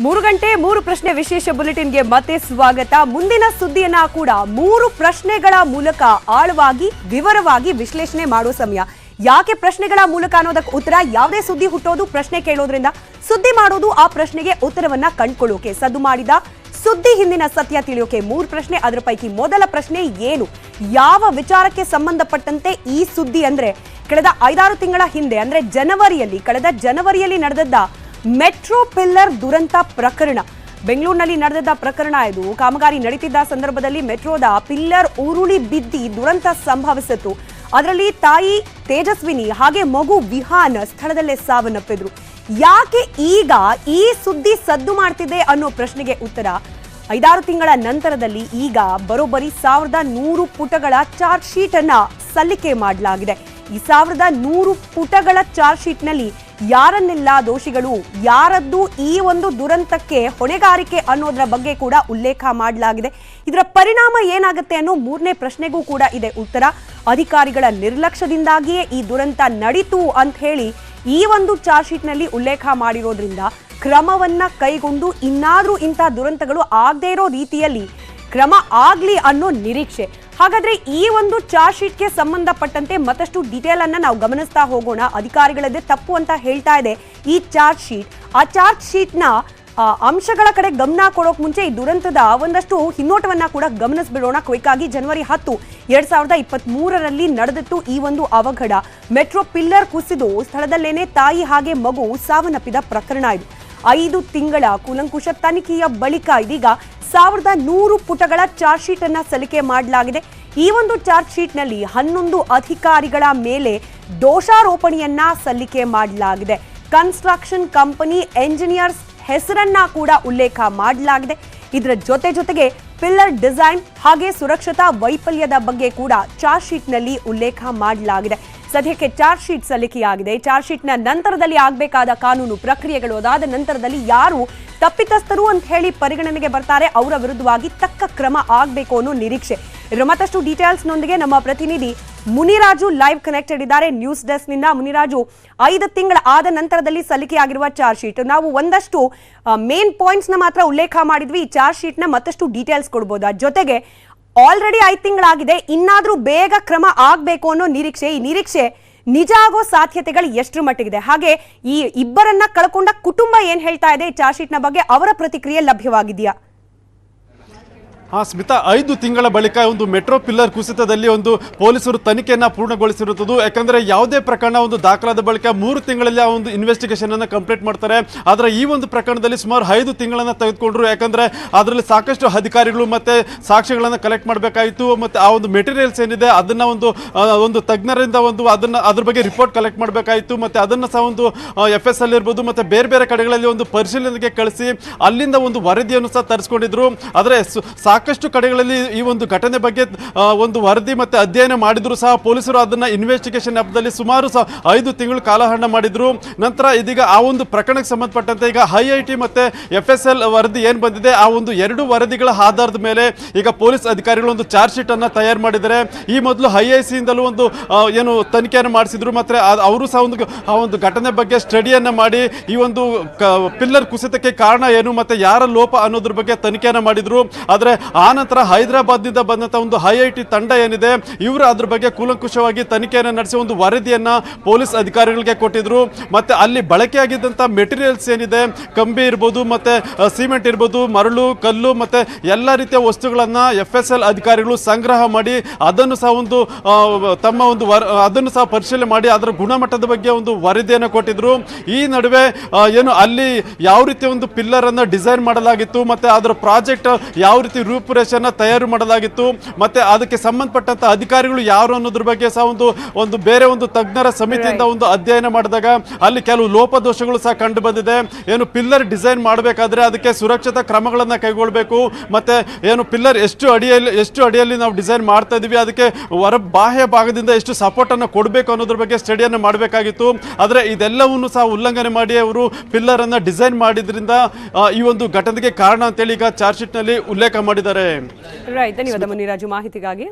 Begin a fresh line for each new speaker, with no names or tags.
ಮೂರು ಗಂಟೆ, ಮೂರು ಪ್ರಶ್ನೆ ವಿಶೇಷ ಬುಲೆಟಿನ್ಗೆ ಮತ್ತೆ ಸ್ವಾಗತ. ಮುಂದಿನ ಸುದ್ದಿಯನ್ನ ಕೂಡ ಮೂರು ಪ್ರಶ್ನೆಗಳ ಮೂಲಕ ಆಳವಾಗಿ, ವಿವರವಾಗಿ ವಿಶ್ಲೇಷಣೆ ಮಾಡುವ ಸಮಯ. ಯಾಕೆ ಪ್ರಶ್ನೆಗಳ ಮೂಲಕ ಅನ್ನೋದಕ್ಕೆ ಉತ್ತರ? ಯಾವುದೇ ಸುದ್ದಿ ಹುಟ್ಟೋದು ಪ್ರಶ್ನೆ ಕೇಳೋದ್ರಿಂದ. ಸುದ್ದಿ ಮಾಡೋದು ಆ ಪ್ರಶ್ನೆಗೆ ಉತ್ತರವನ್ನ ಕಂಡುಕೊಳ್ಳೋಕೆ. ಸದ್ದು ಮಾಡಿದ ಸುದ್ದಿ ಹಿಂದಿನ ಸತ್ಯ ತಿಳಿಯೋಕೆ ಮೂರು ಪ್ರಶ್ನೆ. ಅದರ ಪೈಕಿ ಮೊದಲ ಪ್ರಶ್ನೆ ಏನು? ಯಾವ ವಿಚಾರಕ್ಕೆ ಸಂಬಂಧಪಟ್ಟಂತೆ ಈ ಸುದ್ದಿ ಅಂದ್ರೆ, ಕಳೆದ ಐದಾರು ತಿಂಗಳ ಹಿಂದೆ, ಅಂದ್ರೆ ಜನವರಿಯಲ್ಲಿ, ಕಳೆದ ಜನವರಿಯಲ್ಲಿ ನಡೆದದ್ದ ಮೆಟ್ರೋ ಪಿಲ್ಲರ್ ದುರಂತ ಪ್ರಕರಣ. ಬೆಂಗಳೂರಿನಲ್ಲಿ ನಡೆದಿದ್ದ ಪ್ರಕರಣ ಇದು. ಕಾಮಗಾರಿ ನಡೀತಿದ್ದ ಸಂದರ್ಭದಲ್ಲಿ ಮೆಟ್ರೋದ ಪಿಲ್ಲರ್ ಉರುಳಿ ಬಿದ್ದಿ ದುರಂತ ಸಂಭವಿಸಿತು ಅದರಲ್ಲಿ ತಾಯಿ ತೇಜಸ್ವಿನಿ ಹಾಗೆ ಮಗು ವಿಹಾನ್ ಸ್ಥಳದಲ್ಲೇ ಸಾವನ್ನಪ್ಪಿದ್ರು. ಯಾಕೆ ಈಗ ಈ ಸುದ್ದಿ ಸದ್ದು ಮಾಡ್ತಿದೆ ಅನ್ನೋ ಪ್ರಶ್ನೆಗೆ ಉತ್ತರ. ಐದಾರು ತಿಂಗಳ ನಂತರದಲ್ಲಿ ಈಗ ಬರೋಬ್ಬರಿ ಸಾವಿರದ ನೂರು ಪುಟಗಳ ಚಾರ್ಜ್ ಶೀಟ್ ಅನ್ನ ಸಲ್ಲಿಕೆ ಮಾಡಲಾಗಿದೆ. ಈ ಸಾವಿರದ ನೂರು ಪುಟಗಳ ಚಾರ್ಜ್ ಶೀಟ್ನಲ್ಲಿ ಯಾರನ್ನೆಲ್ಲ ದೋಷಿಗಳು, ಯಾರದ್ದು ಈ ಒಂದು ದುರಂತಕ್ಕೆ ಹೊಣೆಗಾರಿಕೆ ಅನ್ನೋದರ ಬಗ್ಗೆ ಕೂಡ ಉಲ್ಲೇಖ ಮಾಡಲಾಗಿದೆ. ಇದರ ಪರಿಣಾಮ ಏನಾಗುತ್ತೆ ಅನ್ನೋ ಮೂರನೇ ಪ್ರಶ್ನೆಗೂ ಕೂಡ ಇದೆ ಉತ್ತರ. ಅಧಿಕಾರಿಗಳ ನಿರ್ಲಕ್ಷ್ಯದಿಂದಾಗಿಯೇ ಈ ದುರಂತ ನಡೀತು ಅಂತ ಹೇಳಿ ಈ ಒಂದು ಚಾರ್ಜ್ ಶೀಟ್ನಲ್ಲಿ ಉಲ್ಲೇಖ ಮಾಡಿರೋದ್ರಿಂದ ಕ್ರಮವನ್ನ ಕೈಗೊಂಡು ಇನ್ನಾದ್ರೂ ಇಂಥ ದುರಂತಗಳು ಆಗದೇ ಇರೋ ರೀತಿಯಲ್ಲಿ ಕ್ರಮ ಆಗ್ಲಿ ಅನ್ನೋ ನಿರೀಕ್ಷೆ. ಹಾಗಾದ್ರೆ ಈ ಒಂದು ಚಾರ್ಜ್ ಶೀಟ್ಗೆ ಸಂಬಂಧಪಟ್ಟಂತೆ ಮತ್ತಷ್ಟು ಡೀಟೇಲ್ ಅನ್ನ ನಾವು ಗಮನಿಸ್ತಾ ಹೋಗೋಣ. ಅಧಿಕಾರಿಗಳದೇ ತಪ್ಪು ಅಂತ ಹೇಳ್ತಾ ಇದೆ ಈ ಚಾರ್ಜ್ ಶೀಟ್ ಆ ಚಾರ್ಜ್ ಶೀಟ್ನ ನ ಅಂಶಗಳ ಕಡೆ ಗಮನ ಕೊಡೋಕ್ ಮುಂಚೆ ಈ ದುರಂತದ ಒಂದಷ್ಟು ಹಿನ್ನೋಟವನ್ನ ಕೂಡ ಗಮನಿಸ್ಬಿಡೋಣ. ಕ್ವಿಕ್ ಆಗಿ ಜನವರಿ ಹತ್ತು, ಎರಡ್ ಸಾವಿರದ ಇಪ್ಪತ್ತ್ ಮೂರರಲ್ಲಿ ನಡೆದಿತ್ತು ಈ ಒಂದು ಅವಘಡ. ಮೆಟ್ರೋ ಪಿಲ್ಲರ್ ಕುಸಿದು ಸ್ಥಳದಲ್ಲೇನೆ ತಾಯಿ ಹಾಗೆ ಮಗು ಸಾವನ್ನಪ್ಪಿದ ಪ್ರಕರಣ ಇದು. ಐದು ತಿಂಗಳ ಕೂಲಂಕುಷ ತನಿಖೆಯ ಬಳಿಕ ಇದೀಗ ಸಾವಿರದ ನೂರು ಪುಟಗಳ ಚಾರ್ಜ್ ಶೀಟ್ ಅನ್ನ ಸಲ್ಲಿಕೆ ಮಾಡಲಾಗಿದೆ. ಈ ಒಂದು ಚಾರ್ಜ್ ಶೀಟ್ನಲ್ಲಿ ಹನ್ನೊಂದು ಅಧಿಕಾರಿಗಳ ಮೇಲೆ ದೋಷಾರೋಪಣೆಯನ್ನ ಸಲ್ಲಿಕೆ ಮಾಡಲಾಗಿದೆ. ಕನ್ಸ್ಟ್ರಕ್ಷನ್ ಕಂಪನಿ ಎಂಜಿನಿಯರ್ಸ್ ಹೆಸರನ್ನ ಕೂಡ ಉಲ್ಲೇಖ ಮಾಡಲಾಗಿದೆ. ಇದರ ಜೊತೆ ಜೊತೆಗೆ ಪಿಲ್ಲರ್ ಡಿಸೈನ್ ಹಾಗೆ ಸುರಕ್ಷತಾ ವೈಫಲ್ಯದ ಬಗ್ಗೆ ಕೂಡ ಚಾರ್ಜ್ ಶೀಟ್ನಲ್ಲಿ ಉಲ್ಲೇಖ ಮಾಡಲಾಗಿದೆ. ಸದ್ಯಕ್ಕೆ ಚಾರ್ಜ್ ಶೀಟ್ ಸಲ್ಲಿಕೆಯಾಗಿದೆ. ಚಾರ್ಜ್ ಶೀಟ್ನ ನಂತರದಲ್ಲಿ ಆಗಬೇಕಾದ ಕಾನೂನು ಪ್ರಕ್ರಿಯೆಗಳು ಅದಾದ ನಂತರದಲ್ಲಿ ಯಾರು ತಪ್ಪಿತಸ್ಥರು ಅಂತ ಹೇಳಿ ಪರಿಗಣನೆಗೆ ಬರ್ತಾರೆ, ಅವರ ವಿರುದ್ಧವಾಗಿ ತಕ್ಕ ಕ್ರಮ ಆಗಬೇಕು ಅನ್ನೋ ನಿರೀಕ್ಷೆ. ಇದರ ಮತ್ತಷ್ಟು ಡೀಟೇಲ್ಸ್ನೊಂದಿಗೆ ನಮ್ಮ ಪ್ರತಿನಿಧಿ ಮುನಿರಾಜು ಲೈವ್ ಕನೆಕ್ಟೆಡ್ ಇದ್ದಾರೆ. ನ್ಯೂಸ್ ಡೆಸ್ಕ್ನಿಂದ ಮುನಿರಾಜು, ಐದು ತಿಂಗಳ ಆದ ನಂತರದಲ್ಲಿ ಸಲ್ಲಿಕೆಯಾಗಿರುವ ಚಾರ್ಜ್ ಶೀಟ್. ನಾವು ಒಂದಷ್ಟು ಮೇನ್ ಪಾಯಿಂಟ್ಸ್ನ ಮಾತ್ರ ಉಲ್ಲೇಖ ಮಾಡಿದ್ವಿ. ಈ ಚಾರ್ಜ್ ಶೀಟ್ನ ಮತ್ತಷ್ಟು ಡೀಟೇಲ್ಸ್ ಕೊಡ್ಬೋದಾ? ಜೊತೆಗೆ, ಆಲ್ರೆಡಿ ಐದು ತಿಂಗಳಾಗಿದೆ. ಇನ್ನಾದ್ರೂ ಬೇಗ ಕ್ರಮ ಆಗಬೇಕು ಅನ್ನೋ ನಿರೀಕ್ಷೆ. ಈ ನಿರೀಕ್ಷೆ ನಿಜ ಆಗೋ ಸಾಧ್ಯತೆಗಳು ಎಷ್ಟರ ಮಟ್ಟಿಗಿದೆ? ಹಾಗೆ ಈ ಇಬ್ಬರನ್ನ ಕಳ್ಕೊಂಡ ಕುಟುಂಬ ಏನ್ ಹೇಳ್ತಾ ಇದೆ? ಈ ಚಾರ್ಜ್ ಶೀಟ್ನ ಬಗ್ಗೆ ಅವರ ಪ್ರತಿಕ್ರಿಯೆ ಲಭ್ಯವಾಗಿದೆಯಾ?
ಆ ಸ್ಮಿತಾ ಐದು ತಿಂಗಳ ಬಳಿಕ ಒಂದು ಮೆಟ್ರೋ ಪಿಲ್ಲರ್ ಕುಸಿತದಲ್ಲಿ ಒಂದು ಪೊಲೀಸರು ತನಿಖೆಯನ್ನು ಪೂರ್ಣಗೊಳಿಸಿರುತ್ತದೆ ಯಾಕಂದರೆ ಯಾವುದೇ ಪ್ರಕರಣ ಒಂದು ದಾಖಲಾದ ಬಳಿಕ ಮೂರು ತಿಂಗಳಲ್ಲಿ ಆ ಒಂದು ಇನ್ವೆಸ್ಟಿಗೇಷನನ್ನು ಕಂಪ್ಲೀಟ್ ಮಾಡ್ತಾರೆ. ಆದರೆ ಈ ಒಂದು ಪ್ರಕರಣದಲ್ಲಿ ಸುಮಾರು ಐದು ತಿಂಗಳನ್ನು ತೆಗೆದುಕೊಂಡ್ರು. ಯಾಕಂದರೆ ಅದರಲ್ಲಿ ಸಾಕಷ್ಟು ಅಧಿಕಾರಿಗಳು ಮತ್ತು ಸಾಕ್ಷಿಗಳನ್ನು ಕಲೆಕ್ಟ್ ಮಾಡಬೇಕಾಯಿತು. ಮತ್ತು ಆ ಒಂದು ಮೆಟೀರಿಯಲ್ಸ್ ಏನಿದೆ ಅದನ್ನು ಒಂದು ಒಂದು ತಜ್ಞರಿಂದ ಒಂದು ಅದನ್ನು, ಅದ್ರ ಬಗ್ಗೆ ರಿಪೋರ್ಟ್ ಕಲೆಕ್ಟ್ ಮಾಡಬೇಕಾಯಿತು. ಮತ್ತು ಅದನ್ನು ಸಹ ಒಂದು ಎಫ್ ಎಸ್ ಅಲ್ಲಿರ್ಬೋದು ಮತ್ತು ಬೇರೆ ಬೇರೆ ಕಡೆಗಳಲ್ಲಿ ಒಂದು ಪರಿಶೀಲನೆಗೆ ಕಳಿಸಿ ಅಲ್ಲಿಂದ ಒಂದು ವರದಿಯನ್ನು ಸಹ ತರಿಸ್ಕೊಂಡಿದ್ರು. ಆದರೆ ಸಾಕಷ್ಟು ಕಡೆಗಳಲ್ಲಿ ಈ ಒಂದು ಘಟನೆ ಬಗ್ಗೆ ಒಂದು ವರದಿ ಮತ್ತು ಅಧ್ಯಯನ ಮಾಡಿದರೂ ಸಹ ಪೊಲೀಸರು ಅದನ್ನು ಇನ್ವೆಸ್ಟಿಗೇಷನ್ ಆ್ಯಪ್ದಲ್ಲಿ ಸುಮಾರು ಸಹ ಐದು ತಿಂಗಳು ಕಾಲಹರಣ ಮಾಡಿದರು. ನಂತರ ಇದೀಗ ಆ ಒಂದು ಪ್ರಕರಣಕ್ಕೆ ಸಂಬಂಧಪಟ್ಟಂತೆ ಈಗ ಐ ಐ ಟಿ ಮತ್ತು ಎಫ್ ಎಸ್ ಎಲ್ ವರದಿ ಏನು ಬಂದಿದೆ, ಆ ಒಂದು ಎರಡು ವರದಿಗಳ ಆಧಾರದ ಮೇಲೆ ಈಗ ಪೊಲೀಸ್ ಅಧಿಕಾರಿಗಳು ಒಂದು ಚಾರ್ಜ್ ಶೀಟನ್ನು ತಯಾರು ಮಾಡಿದ್ದಾರೆ. ಈ ಮೊದಲು ಐ ಐ ಸಿಯಿಂದಲೂ ಒಂದು ಏನು ತನಿಖೆಯನ್ನು ಮಾಡಿಸಿದ್ರು, ಮತ್ತು ಅವರು ಸಹ ಒಂದು, ಆ ಒಂದು ಘಟನೆ ಬಗ್ಗೆ ಸ್ಟಡಿಯನ್ನು ಮಾಡಿ ಈ ಒಂದು ಪಿಲ್ಲರ್ ಕುಸಿತಕ್ಕೆ ಕಾರಣ ಏನು, ಮತ್ತು ಯಾರ ಲೋಪ ಅನ್ನೋದ್ರ ಬಗ್ಗೆ ತನಿಖೆಯನ್ನು ಮಾಡಿದರು. ಆದ್ರೆ ಆ ನಂತರ ಹೈದರಾಬಾದ್ನಿಂದ ಬಂದಂಥ ಒಂದು ಐ ಐ ಟಿ ತಂಡ ಏನಿದೆ, ಇವರು ಅದ್ರ ಬಗ್ಗೆ ಕೂಲಂಕುಷವಾಗಿ ತನಿಖೆಯನ್ನು ನಡೆಸಿ ಒಂದು ವರದಿಯನ್ನ ಪೊಲೀಸ್ ಅಧಿಕಾರಿಗಳಿಗೆ ಕೊಟ್ಟಿದ್ರು. ಮತ್ತೆ ಅಲ್ಲಿ ಬಳಕೆಯಾಗಿದ್ದಂಥ ಮೆಟೀರಿಯಲ್ಸ್ ಏನಿದೆ, ಕಂಬಿ ಇರ್ಬೋದು, ಮತ್ತೆ ಸಿಮೆಂಟ್ ಇರ್ಬೋದು, ಮರಳು, ಕಲ್ಲು, ಮತ್ತೆ ಎಲ್ಲ ರೀತಿಯ ವಸ್ತುಗಳನ್ನ ಎಫ್ ಎಸ್ ಎಲ್ ಅಧಿಕಾರಿಗಳು ಸಂಗ್ರಹ ಮಾಡಿ, ಅದನ್ನು ಸಹ ಒಂದು ತಮ್ಮ ಒಂದು ವರ, ಅದನ್ನು ಸಹ ಪರಿಶೀಲನೆ ಮಾಡಿ, ಅದರ ಗುಣಮಟ್ಟದ ಬಗ್ಗೆ ಒಂದು ವರದಿಯನ್ನು ಕೊಟ್ಟಿದ್ರು. ಈ ನಡುವೆ ಏನು ಅಲ್ಲಿ ಯಾವ ರೀತಿ ಒಂದು ಪಿಲ್ಲರ್ ಅನ್ನ ಡಿಸೈನ್ ಮಾಡಲಾಗಿತ್ತು, ಮತ್ತೆ ಅದರ ಪ್ರಾಜೆಕ್ಟ್ ಯಾವ ರೀತಿ ರೂಪುರೇಷೆಯನ್ನ ತಯಾರು ಮಾಡಲಾಗಿತ್ತು. ಮತ್ತೆ ಅದಕ್ಕೆ ಸಂಬಂಧಪಟ್ಟಂತ ಅಧಿಕಾರಿಗಳು ಯಾರು ಅನ್ನೋದ್ರ ಬಗ್ಗೆ ಸಹ ಒಂದು ಒಂದು ಬೇರೆ ಒಂದು ತಜ್ಞರ ಸಮಿತಿಯಿಂದ ಒಂದು ಅಧ್ಯಯನ ಮಾಡಿದಾಗ ಅಲ್ಲಿ ಕೆಲವು ಲೋಪದೋಷಗಳು ಸಹ ಕಂಡು ಬಂದಿದೆ ಏನು ಪಿಲ್ಲರ್ ಡಿಸೈನ್ ಮಾಡಬೇಕಾದ್ರೆ ಅದಕ್ಕೆ ಸುರಕ್ಷತಾ ಕ್ರಮಗಳನ್ನ ಕೈಗೊಳ್ಳಬೇಕು ಮತ್ತೆ ಏನು ಪಿಲ್ಲರ್ ಎಷ್ಟು ಅಡಿಯಲ್ಲಿ ಎಷ್ಟು ಅಡಿಯಲ್ಲಿ ನಾವು ಡಿಸೈನ್ ಮಾಡ್ತಾ ಇದ್ದೀವಿ ಅದಕ್ಕೆ ಹೊರ ಬಾಹ್ಯ ಭಾಗದಿಂದ ಎಷ್ಟು ಸಪೋರ್ಟ್ ಅನ್ನು ಕೊಡಬೇಕು ಅನ್ನೋದ್ರ ಬಗ್ಗೆ ಸ್ಟಡಿಯನ್ನು ಮಾಡಬೇಕಾಗಿತ್ತು. ಆದರೆ ಇದೆಲ್ಲವನ್ನು ಸಹ ಉಲ್ಲಂಘನೆ ಮಾಡಿ ಅವರು ಪಿಲ್ಲರ್ ಅನ್ನ ಡಿಸೈನ್ ಮಾಡಿದ್ರಿಂದ ಈ ಒಂದು ಘಟನೆಗೆ ಕಾರಣ ಅಂತೇಳಿ ಈಗ ಚಾರ್ಜ್ ಶೀಟ್ನಲ್ಲಿ ಉಲ್ಲೇಖ ಮಾಡಿದ್ದಾರೆ.
ರೈಟ್ ಧನ್ಯವಾದ ಮುನಿರಾಜು ಮಾಹಿತಿಗಾಗಿ.